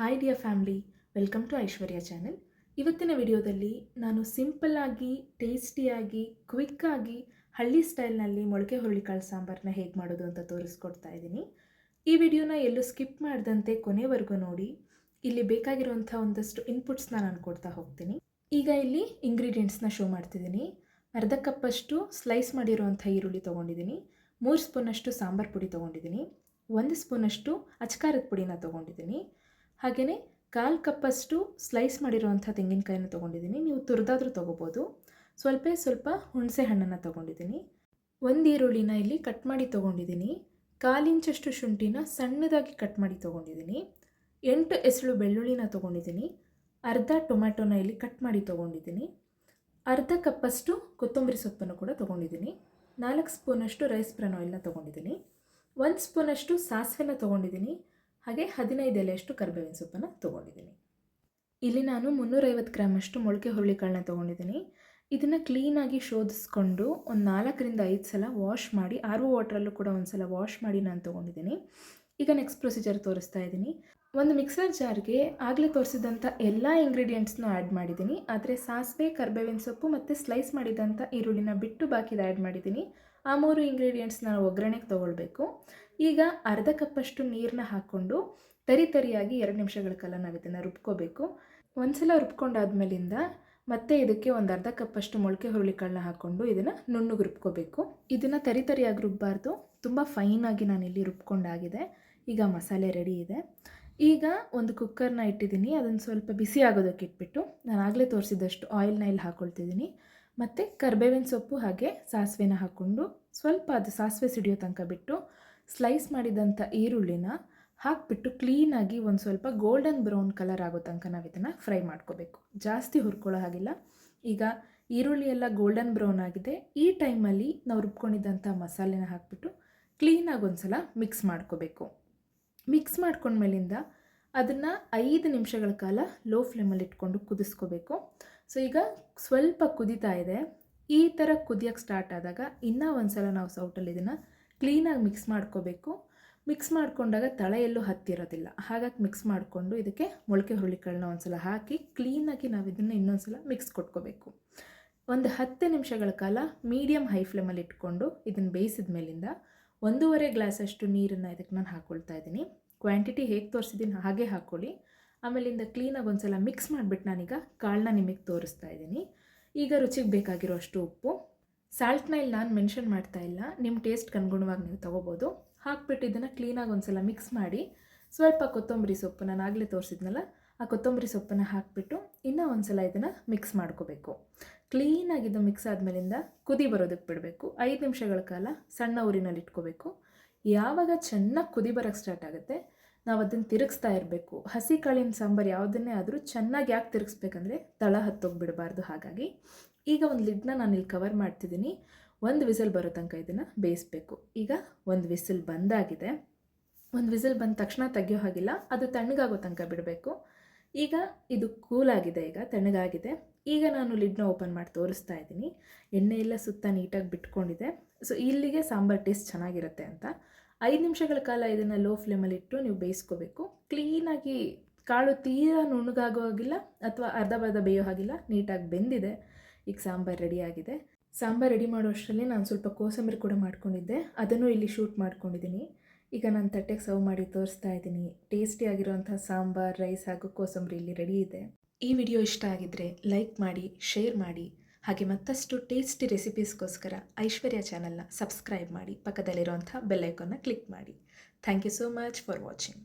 Hi dear family welcome to Aishwarya channel ಇವತ್ತಿನ ವಿಡಿಯೋದಲ್ಲಿ ನಾನು ಸಿಂಪಲ್ಲಾಗಿ ಟೇಸ್ಟಿಯಾಗಿ ಕ್ವಿಕ್ಕಾಗಿ ಹಳ್ಳಿ ಸ್ಟೈಲ್ನಲ್ಲಿ ಮೊಳಕೆ ಹುರುಳಿಕಾಳು ಸಾಂಬಾರನ್ನ ಹೇಗೆ ಮಾಡೋದು ಅಂತ ತೋರಿಸ್ಕೊಡ್ತಾ ಇದ್ದೀನಿ. ಈ ವಿಡಿಯೋನ ಎಲ್ಲೂ ಸ್ಕಿಪ್ ಮಾಡದಂತೆ ಕೊನೆವರೆಗೂ ನೋಡಿ. ಇಲ್ಲಿ ಬೇಕಾಗಿರುವಂಥ ಒಂದಷ್ಟು ಇನ್ಪುಟ್ಸ್ನ ನಾನು ಕೊಡ್ತಾ ಹೋಗ್ತೀನಿ. ಈಗ ಇಲ್ಲಿ ಇಂಗ್ರೀಡಿಯೆಂಟ್ಸ್ನ ಶೋ ಮಾಡ್ತಿದ್ದೀನಿ. ಅರ್ಧ ಕಪ್ಪಷ್ಟು ಸ್ಲೈಸ್ ಮಾಡಿರುವಂಥ ಈರುಳ್ಳಿ ತೊಗೊಂಡಿದ್ದೀನಿ. ಮೂರು ಸ್ಪೂನಷ್ಟು ಸಾಂಬಾರು ಪುಡಿ ತೊಗೊಂಡಿದ್ದೀನಿ. ಒಂದು ಸ್ಪೂನಷ್ಟು ಅಚ್ಕಾರದ ಪುಡಿನ ತೊಗೊಂಡಿದ್ದೀನಿ. ಹಾಗೆಯೇ ಕಾಲು ಕಪ್ಪಷ್ಟು ಸ್ಲೈಸ್ ಮಾಡಿರುವಂಥ ತೆಂಗಿನಕಾಯಿನ ತೊಗೊಂಡಿದ್ದೀನಿ. ನೀವು ತುರಿದಾದರೂ ತೊಗೋಬೋದು. ಸ್ವಲ್ಪ ಸ್ವಲ್ಪ ಹುಣಸೆ ಹಣ್ಣನ್ನು ತೊಗೊಂಡಿದ್ದೀನಿ. ಒಂದು ಈರುಳ್ಳಿನ ಇಲ್ಲಿ ಕಟ್ ಮಾಡಿ ತೊಗೊಂಡಿದ್ದೀನಿ. ಕಾಲಿಂಚಷ್ಟು ಶುಂಠಿನ ಸಣ್ಣದಾಗಿ ಕಟ್ ಮಾಡಿ ತೊಗೊಂಡಿದ್ದೀನಿ. ಎಂಟು ಎಸಳು ಬೆಳ್ಳುಳ್ಳಿನ ತೊಗೊಂಡಿದ್ದೀನಿ. ಅರ್ಧ ಟೊಮ್ಯಾಟೊನ ಇಲ್ಲಿ ಕಟ್ ಮಾಡಿ ತೊಗೊಂಡಿದ್ದೀನಿ. ಅರ್ಧ ಕಪ್ಪಷ್ಟು ಕೊತ್ತಂಬರಿ ಸೊಪ್ಪನ್ನು ಕೂಡ ತೊಗೊಂಡಿದ್ದೀನಿ. ನಾಲ್ಕು ಸ್ಪೂನಷ್ಟು ರೈಸ್ ಬ್ರಾನ್ ಆಯಿಲ್ನ ತೊಗೊಂಡಿದ್ದೀನಿ. ಒಂದು ಸ್ಪೂನಷ್ಟು ಸಾಸಿವೆನ ತೊಗೊಂಡಿದ್ದೀನಿ. ಹಾಗೆ ಹದಿನೈದು ಎಲೆಯಷ್ಟು ಕರಿಬೇವಿನ ಸೊಪ್ಪನ್ನು ತೊಗೊಂಡಿದ್ದೀನಿ. ಇಲ್ಲಿ ನಾನು ಮುನ್ನೂರೈವತ್ತು ಗ್ರಾಮಷ್ಟು ಮೊಳಕೆ ಹುರುಳಿಕಾಳನ್ನ ತೊಗೊಂಡಿದ್ದೀನಿ. ಇದನ್ನು ಕ್ಲೀನಾಗಿ ಶೋಧಿಸ್ಕೊಂಡು ಒಂದು ನಾಲ್ಕರಿಂದ ಐದು ಸಲ ವಾಶ್ ಮಾಡಿ ಆರು ವಾಟ್ರಲ್ಲೂ ಕೂಡ ಒಂದು ಸಲ ವಾಶ್ ಮಾಡಿ ನಾನು ತೊಗೊಂಡಿದ್ದೀನಿ. ಈಗ ನೆಕ್ಸ್ಟ್ ಪ್ರೊಸೀಜರ್ ತೋರಿಸ್ತಾ ಇದ್ದೀನಿ. ಒಂದು ಮಿಕ್ಸರ್ ಜಾರ್ಗೆ ಆಗಲೇ ತೋರಿಸಿದಂಥ ಎಲ್ಲ ಇಂಗ್ರೀಡಿಯೆಂಟ್ಸ್ನೂ ಆ್ಯಡ್ ಮಾಡಿದ್ದೀನಿ. ಆದರೆ ಸಾಸಿವೆ, ಕರ್ಬೇವಿನ ಸೊಪ್ಪು ಮತ್ತು ಸ್ಲೈಸ್ ಮಾಡಿದಂಥ ಈರುಳ್ಳಿನ ಬಿಟ್ಟು ಬಾಕಿದ ಆ್ಯಡ್ ಮಾಡಿದ್ದೀನಿ. ಆ ಮೂರು ಇಂಗ್ರೀಡಿಯೆಂಟ್ಸ್ನ ಒಗ್ಗರಣೆಗೆ ತೊಗೊಳ್ಬೇಕು. ಈಗ ಅರ್ಧ ಕಪ್ಪಷ್ಟು ನೀರನ್ನ ಹಾಕ್ಕೊಂಡು ತರಿ ತರಿಯಾಗಿ ಎರಡು ನಿಮಿಷಗಳ ಕಾಲ ನಾವು ಇದನ್ನು ರುಬ್ಕೋಬೇಕು. ಒಂದ್ಸಲ ರುಬ್ಕೊಂಡಾದ್ಮೇಲಿಂದ ಮತ್ತೆ ಇದಕ್ಕೆ ಒಂದು ಅರ್ಧ ಕಪ್ಪಷ್ಟು ಮೊಳಕೆ ಹುರುಳಿಕಾಳನ್ನ ಹಾಕ್ಕೊಂಡು ಇದನ್ನು ನುಣ್ಣಗೆ ರುಬ್ಕೋಬೇಕು. ಇದನ್ನು ತರಿ ತರಿಯಾಗಿ ರುಬ್ಬಾರ್ದು. ತುಂಬ ಫೈನಾಗಿ ನಾನಿಲ್ಲಿ ರುಬ್ಕೊಂಡಾಗಿದೆ ಈಗ ಮಸಾಲೆ ರೆಡಿ ಇದೆ. ಈಗ ಒಂದು ಕುಕ್ಕರ್ನ ಇಟ್ಟಿದ್ದೀನಿ. ಅದನ್ನು ಸ್ವಲ್ಪ ಬಿಸಿ ಆಗೋದಕ್ಕೆ ಇಟ್ಬಿಟ್ಟು ನಾನು ಆಗಲೇ ತೋರಿಸಿದಷ್ಟು ಆಯಿಲ್ನ ಇಲ್ಲಿ ಹಾಕ್ಕೊಳ್ತಿದ್ದೀನಿ ಮತ್ತು ಕರ್ಬೇವಿನ ಸೊಪ್ಪು ಹಾಗೆ ಸಾಸಿವೆನ ಹಾಕ್ಕೊಂಡು ಸ್ವಲ್ಪ ಅದು ಸಾಸಿವೆ ಸಿಡಿಯೋ ತನಕ ಬಿಟ್ಟು ಸ್ಲೈಸ್ ಮಾಡಿದಂಥ ಈರುಳ್ಳಿನ ಹಾಕಿಬಿಟ್ಟು ಕ್ಲೀನಾಗಿ ಒಂದು ಸ್ವಲ್ಪ ಗೋಲ್ಡನ್ ಬ್ರೌನ್ ಕಲರ್ ಆಗೋ ತನಕ ನಾವು ಇದನ್ನು ಫ್ರೈ ಮಾಡ್ಕೋಬೇಕು. ಜಾಸ್ತಿ ಹುರ್ಕೊಳ್ಳೋ ಹಾಗಿಲ್ಲ. ಈಗ ಈರುಳ್ಳಿ ಎಲ್ಲ ಗೋಲ್ಡನ್ ಬ್ರೌನ್ ಆಗಿದೆ. ಈ ಟೈಮಲ್ಲಿ ನಾವು ರುಬ್ಕೊಂಡಿದ್ದಂಥ ಮಸಾಲೆನ ಹಾಕಿಬಿಟ್ಟು ಕ್ಲೀನಾಗಿ ಒಂದು ಸಲ ಮಿಕ್ಸ್ ಮಾಡ್ಕೋಬೇಕು. ಮಿಕ್ಸ್ ಮಾಡ್ಕೊಂಡ್ಮೇಲಿಂದ ಅದನ್ನು ಐದು ನಿಮಿಷಗಳ ಕಾಲ ಲೋ ಫ್ಲೇಮಲ್ಲಿ ಇಟ್ಕೊಂಡು ಕುದಿಸ್ಕೋಬೇಕು. ಸೊ ಈಗ ಸ್ವಲ್ಪ ಕುದೀತಾ ಇದೆ. ಈ ಥರ ಕುದಿಯೋಕ್ಕೆ ಸ್ಟಾರ್ಟ್ ಆದಾಗ ಇನ್ನೂ ಒಂದು ಸಲ ನಾವು ಸೌಟಲ್ಲಿ ಇದನ್ನು ಕ್ಲೀನಾಗಿ ಮಿಕ್ಸ್ ಮಾಡ್ಕೋಬೇಕು. ಮಿಕ್ಸ್ ಮಾಡಿಕೊಂಡಾಗ ತಳ ಎಲ್ಲೂ ಹತ್ತಿರೋದಿಲ್ಲ. ಹಾಗಾಗಿ ಮಿಕ್ಸ್ ಮಾಡಿಕೊಂಡು ಇದಕ್ಕೆ ಮೊಳಕೆ ಹುರುಳಿಕಾಳನ್ನ ಒಂದು ಸಲ ಹಾಕಿ ಕ್ಲೀನಾಗಿ ನಾವು ಇದನ್ನು ಇನ್ನೊಂದು ಸಲ ಮಿಕ್ಸ್ ಕೊಟ್ಕೋಬೇಕು. ಒಂದು ಹತ್ತು ನಿಮಿಷಗಳ ಕಾಲ ಮೀಡಿಯಮ್ ಹೈ ಫ್ಲೇಮಲ್ಲಿ ಇಟ್ಕೊಂಡು ಇದನ್ನು ಬೇಯಿಸಿದ ಮೇಲಿಂದ ಒಂದೂವರೆ ಗ್ಲಾಸಷ್ಟು ನೀರನ್ನು ಇದಕ್ಕೆ ನಾನು ಹಾಕ್ಕೊಳ್ತಾ ಇದ್ದೀನಿ. ಕ್ವಾಂಟಿಟಿ ಹೇಗೆ ತೋರಿಸಿದ್ದೀನಿ ಹಾಗೆ ಹಾಕ್ಕೊಳ್ಳಿ ಆಮೇಲಿಂದ ಕ್ಲೀನಾಗಿ ಒಂದು ಸಲ ಮಿಕ್ಸ್ ಮಾಡಿಬಿಟ್ಟು ನಾನೀಗ ಕಾಳನ್ನ ನಿಮಗೆ ತೋರಿಸ್ತಾ ಇದ್ದೀನಿ. ಈಗ ರುಚಿಗೆ ಬೇಕಾಗಿರೋ ಅಷ್ಟು ಉಪ್ಪು ಸಾಲ್ಟ್ನ ಇಲ್ಲಿ ನಾನು ಮೆನ್ಷನ್ ಮಾಡ್ತಾ ಇಲ್ಲ. ನಿಮ್ಮ ಟೇಸ್ಟ್ಗೆ ಅನುಗುಣವಾಗಿ ನೀವು ತೊಗೋಬೋದು. ಹಾಕ್ಬಿಟ್ಟು ಇದನ್ನು ಕ್ಲೀನಾಗಿ ಒಂದು ಸಲ ಮಿಕ್ಸ್ ಮಾಡಿ. ಸ್ವಲ್ಪ ಕೊತ್ತಂಬರಿ ಸೊಪ್ಪು ನಾನು ಆಗಲೇ ತೋರಿಸಿದ್ನಲ್ಲ, ಆ ಕೊತ್ತಂಬರಿ ಸೊಪ್ಪನ್ನು ಹಾಕಿಬಿಟ್ಟು ಇನ್ನೂ ಒಂದು ಸಲ ಇದನ್ನು ಮಿಕ್ಸ್ ಮಾಡ್ಕೋಬೇಕು. ಕ್ಲೀನಾಗಿ ಇದು ಮಿಕ್ಸ್ ಆದಮೇಲಿಂದ ಕುದಿ ಬರೋದಕ್ಕೆ ಬಿಡಬೇಕು. ಐದು ನಿಮಿಷಗಳ ಕಾಲ ಸಣ್ಣ ಊರಿನಲ್ಲಿ ಇಟ್ಕೋಬೇಕು. ಯಾವಾಗ ಚೆನ್ನಾಗಿ ಕುದಿ ಬರೋಕ್ಕೆ ಸ್ಟಾರ್ಟ್ ಆಗುತ್ತೆ? ನಾವು ಅದನ್ನು ತಿರುಗಿಸ್ತಾ ಇರಬೇಕು. ಹಸಿ ಕಾಳಿನ ಸಾಂಬಾರು ಯಾವುದನ್ನೇ ಆದರೂ ಚೆನ್ನಾಗಿ ಯಾಕೆ ತಿರುಗಿಸ್ಬೇಕಂದ್ರೆ ತಳ ಹತ್ತೋಗ್ಬಿಡಬಾರ್ದು ಹಾಗಾಗಿ. ಈಗ ಒಂದು ಲಿಡ್ನ ನಾನು ಇಲ್ಲಿ ಕವರ್ ಮಾಡ್ತಿದ್ದೀನಿ ಒಂದು ವಿಸಲ್ ಬರೋ ತನಕ ಇದನ್ನು ಬೇಯಿಸ್ಬೇಕು. ಈಗ ಒಂದು ವಿಸಿಲ್ ಬಂದಾಗಿದೆ. ಒಂದು ವಿಸಿಲ್ ಬಂದ ತಕ್ಷಣ ತೆಗಿಯೋ ಹಾಗಿಲ್ಲ, ಅದು ತಣ್ಣಗಾಗೋ ತನಕ ಬಿಡಬೇಕು. ಈಗ ಇದು ಕೂಲಾಗಿದೆ, ಈಗ ತಣ್ಣಗಾಗಿದೆ. ಈಗ ನಾನು ಲಿಡ್ನ ಓಪನ್ ಮಾಡಿ ತೋರಿಸ್ತಾ ಇದ್ದೀನಿ. ಎಣ್ಣೆ ಎಲ್ಲ ಸುತ್ತ ನೀಟಾಗಿ ಬಿಟ್ಕೊಂಡಿದೆ. ಸೊ ಇಲ್ಲಿಗೆ ಸಾಂಬಾರು ಟೇಸ್ಟ್ ಚೆನ್ನಾಗಿರುತ್ತೆ ಅಂತ. ಐದು ನಿಮಿಷಗಳ ಕಾಲ ಇದನ್ನು ಲೋ ಫ್ಲೇಮಲ್ಲಿ ಇಟ್ಟು ನೀವು ಬೇಯಿಸ್ಕೋಬೇಕು. ಕ್ಲೀನಾಗಿ ಕಾಳು ತೀರಾ ನುಣ್ಣಗಾಗೋ ಹಾಗಿಲ್ಲ ಅಥವಾ ಅರ್ಧ ಬರ್ಧ ಬೇಯೋ ಹಾಗಿಲ್ಲ, ನೀಟಾಗಿ ಬೆಂದಿದೆ. ಈಗ ಸಾಂಬಾರು ರೆಡಿಯಾಗಿದೆ ಸಾಂಬಾರು ರೆಡಿ ಮಾಡೋ ಅಷ್ಟರಲ್ಲಿ ನಾನು ಸ್ವಲ್ಪ ಕೋಸಂಬರಿ ಕೂಡ ಮಾಡ್ಕೊಂಡಿದ್ದೆ. ಅದನ್ನು ಇಲ್ಲಿ ಶೂಟ್ ಮಾಡ್ಕೊಂಡಿದ್ದೀನಿ. ಈಗ ನಾನು ತಟ್ಟೆಗೆ ಸರ್ವ್ ಮಾಡಿ ತೋರಿಸ್ತಾ ಇದ್ದೀನಿ. ಟೇಸ್ಟಿಯಾಗಿರುವಂಥ ಸಾಂಬಾರು ರೈಸ್ ಹಾಗೂ ಕೋಸಂಬರಿ ಇಲ್ಲಿ ರೆಡಿ ಇದೆ. ಈ ವಿಡಿಯೋ ಇಷ್ಟ ಆಗಿದ್ದರೆ ಲೈಕ್ ಮಾಡಿ ಶೇರ್ ಮಾಡಿ. ಹಾಗೆ ಮತ್ತಷ್ಟು ಟೇಸ್ಟಿ ರೆಸಿಪೀಸ್ಗೋಸ್ಕರ ಐಶ್ವರ್ಯ ಚಾನಲ್ನ ಸಬ್ಸ್ಕ್ರೈಬ್ ಮಾಡಿ ಪಕ್ಕದಲ್ಲಿರುವಂಥ ಬೆಲ್ಲೈಕನ್ನ ಕ್ಲಿಕ್ ಮಾಡಿ. Thank you so much for watching